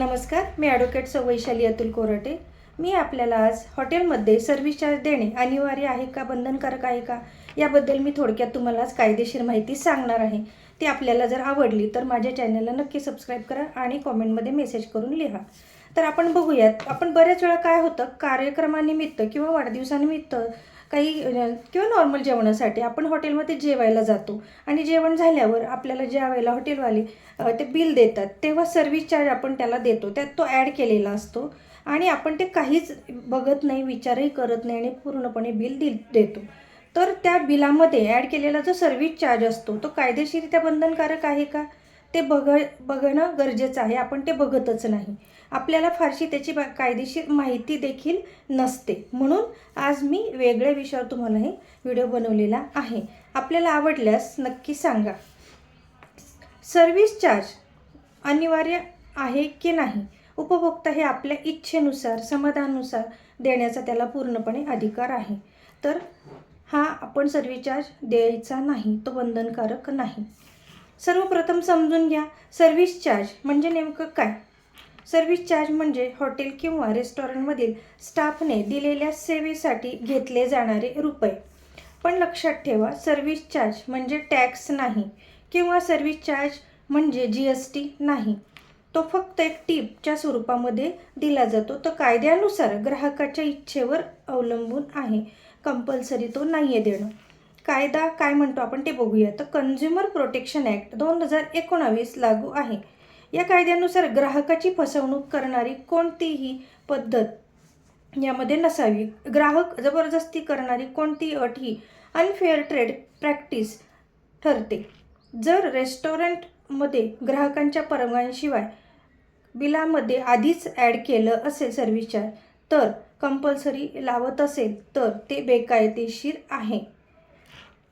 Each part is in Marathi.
नमस्कार मी ॲडव्होकेट सौ वैशाली अतुल कोरटे. मी आपल्याला आज हॉटेलमध्ये सर्व्हिस चार्ज देणे अनिवार्य आहे का बंधनकारक आहे का याबद्दल मी थोडक्यात तुम्हाला आज कायदेशीर माहिती सांगणार आहे. ती आपल्याला जर आवडली तर माझ्या चॅनलला नक्की सबस्क्राईब करा आणि कॉमेंटमध्ये मेसेज करून लिहा. तर आपण बघूयात आपण बऱ्याच वेळा काय होतं कार्यक्रमानिमित्त किंवा वाढदिवसानिमित्त काही किंवा नॉर्मल जेवणासाठी आपण हॉटेलमध्ये जेवायला जातो. आणि जेवण झाल्यावर आपल्याला ज्या वेळेला हॉटेलवाले ते बिल देतात तेव्हा सर्व्हिस चार्ज आपण त्याला देतो. त्यात तो ॲड केलेला असतो. आणि आपण ते काहीच बघत नाही विचारही करत नाही आणि पूर्णपणे बिल दि देतो. तर त्या बिलामध्ये ॲड केलेला जो सर्व्हिस चार्ज असतो तो कायदेशीरित्या बंधनकारक आहे का? ते बघ बघणं गरजेचं आहे. आपण ते बघतच नाही. आपल्याला फारशी त्याची बा- कायदेशीर माहिती देखील नसते. म्हणून आज मी वेगळ्या विषयावर तुम्हाला हे व्हिडिओ बनवलेला आहे. आपल्याला आवडल्यास नक्की सांगा. सर्व्हिस चार्ज अनिवार्य आहे की नाही? उपभोक्ता हे आपल्या इच्छेनुसार समाधानानुसार देण्याचा त्याला पूर्णपणे अधिकार आहे. तर हा आपण सर्व्हिस चार्ज द्यायचा नाही. तो बंधनकारक नाही. सर्वप्रथम समजून घ्या. सर्व्हिस चार्ज म्हणजे नेमकं काय? सर्व्हिस चार्ज म्हणजे हॉटेल किंवा रेस्टॉरंटमधील स्टाफने दिलेल्या सेवेसाठी घेतले जाणारे रुपये. पण लक्षात ठेवा सर्व्हिस चार्ज म्हणजे टॅक्स नाही किंवा सर्व्हिस चार्ज म्हणजे जी एस टी नाही. तो फक्त एक टीपच्या स्वरूपामध्ये दिला जातो. तर कायद्यानुसार ग्राहकाच्या इच्छेवर अवलंबून आहे. कंपल्सरी तो नाही आहे देणं. कायदा काय म्हणतो आपण ते बघूया. तर कन्झ्युमर प्रोटेक्शन ॲक्ट दोन हजार एकोणावीस लागू आहे. या कायद्यानुसार ग्राहकाची फसवणूक करणारी कोणतीही पद्धत यामध्ये नसावी. ग्राहक जबरदस्ती करणारी कोणतीही अट ही अनफेअर ट्रेड प्रॅक्टिस ठरते. जर रेस्टॉरंटमध्ये ग्राहकांच्या परवानगीशिवाय बिलामध्ये आधीच ॲड केलं असेल सर्व्हिस चार्ज तर कंपल्सरी लावत असेल तर ते बेकायदेशीर आहे.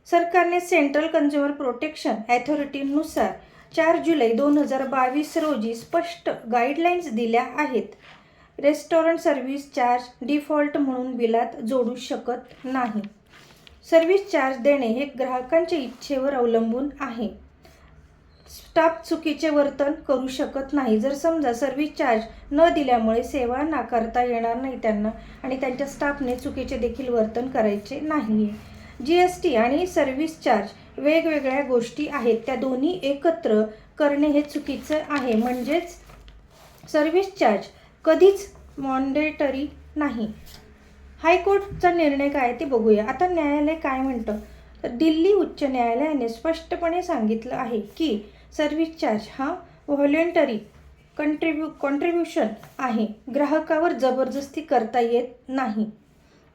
सरकारने सेंट्रल कन्झ्युमर प्रोटेक्शन ॲथॉरिटीनुसार चार जुलै दोन हजार बावीस रोजी स्पष्ट गाईडलाईन्स दिल्या आहेत. रेस्टॉरंट सर्व्हिस चार्ज डिफॉल्ट म्हणून बिलात जोडू शकत नाही. सर्व्हिस चार्ज देणे हे ग्राहकांच्या इच्छेवर अवलंबून आहे. स्टाफ चुकीचे वर्तन करू शकत नाही. जर समजा सर्व्हिस चार्ज न दिल्यामुळे सेवा नाकारता येणार नाही त्यांना आणि त्यांच्या स्टाफने चुकीचे देखील वर्तन करायचे नाही आहे जी एस टी आणि सर्व्हिस चार्ज वेगवेगळ्या गोष्टी आहेत. त्या दोन्ही एकत्र करणे हे चुकीचं आहे. म्हणजेच सर्व्हिस चार्ज कधीच मॉन्डेटरी नाही. हायकोर्टचा निर्णय काय ते बघूया. आता न्यायालय काय म्हणतं? तर दिल्ली उच्च न्यायालयाने स्पष्टपणे सांगितलं आहे की सर्व्हिस चार्ज हा व्हॉलेंटरी कंट्रीब्यू कॉन्ट्रीब्युशन आहे. ग्राहकावर जबरदस्ती करता येत नाही.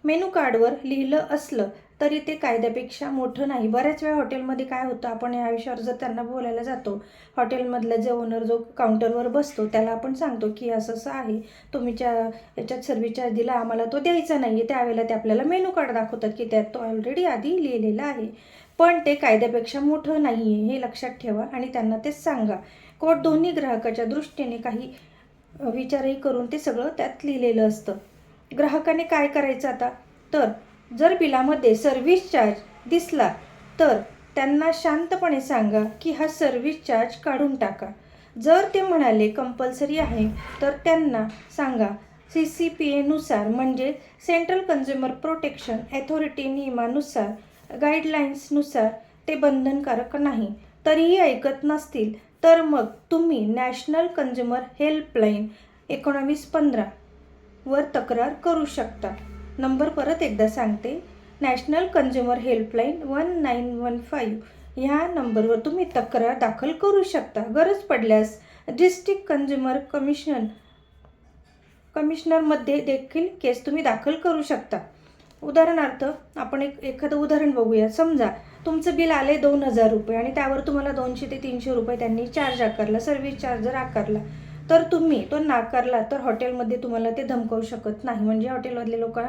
मेनू कार्डवर लिहिलं असलं तरी ते कायद्यापेक्षा मोठं नाही. बऱ्याच वेळा हॉटेलमध्ये काय होतं आपण या विषयावर जर त्यांना बोलायला जातो हॉटेलमधला जो ओनर जो काउंटरवर बसतो त्याला आपण सांगतो की असं असं आहे तुम्ही ज्या याच्यात सर्व्हिस चार्ज दिला आम्हाला तो द्यायचा नाही आहे त्यावेळेला ते आपल्याला मेनू कार्ड दाखवतात की त्यात तो ऑलरेडी आधी लिहिलेला आहे. पण ते कायद्यापेक्षा मोठं नाही आहे हे लक्षात ठेवा आणि त्यांना ते सांगा. कोर्ट दोन्ही ग्राहकाच्या दृष्टीने काही विचारही करून ते सगळं त्यात लिहिलेलं असतं. ग्राहकाने काय करायचं आता? तर जर बिलामध्ये सर्व्हिस चार्ज दिसला तर त्यांना शांतपणे सांगा की हा सर्व्हिस चार्ज काढून टाका. जर ते म्हणाले कंपल्सरी आहे तर त्यांना सांगा. सी सी पी एनुसार म्हणजे सेंट्रल कन्झ्युमर प्रोटेक्शन ॲथॉरिटी नियमानुसार गाईडलाईन्सनुसार ते बंधनकारक नाही. तरीही ऐकत नसतील तर मग तुम्ही नॅशनल कन्झ्युमर हेल्पलाईन एकोणावीस पंधरा वर तक्रार करू शकता. नंबर परत एकदा सांगते. National consumer helpline one nine one five ह्या नंबरवर तुम्ही तक्रार दाखल करू शकता. गरज पडल्यास डिस्ट्रिक्ट कन्झ्युमर कमिशन कमिशनरमध्ये देखील केस तुम्ही दाखल करू शकता. उदाहरणार्थ आपण एक एखादं उदाहरण बघूया. समजा तुमचं बिल आले दोन हजार रुपये आणि त्यावर तुम्हाला दोनशे ते तीनशे रुपये त्यांनी चार्ज आकारला सर्व्हिस चार्जर आकारला तर तुम्ही तो नाकारला तर हॉटेलमध्ये तुम्हाला ते धमकावू शकत नाही. म्हणजे हॉटेलमधले लोक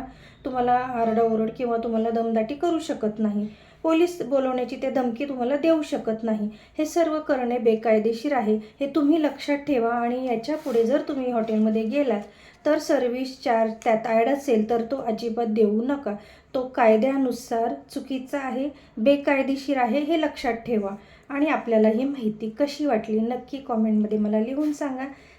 तुम्हाला आरडाओरड किंवा तुम्हाला दमदाटी करू शकत नाही. पोलीस बोलवण्याची ते धमकी तुम्हाला देऊ शकत नाही. हे सर्व करणे बेकायदेशीर आहे. हे तुम्ही लक्षात ठेवा आणि याच्यापुढे जर तुम्ही हॉटेलमध्ये गेलात तर सर्व्हिस चार्ज त्यात ॲड असेल तर तो अजिबात देऊ नका. तो कायद्यानुसार चुकीचा आहे बेकायदेशीर आहे हे लक्षात ठेवा. आणि आपल्याला ही माहिती कशी वाटली नक्की कॉमेंटमध्ये मला लिहून सांगा.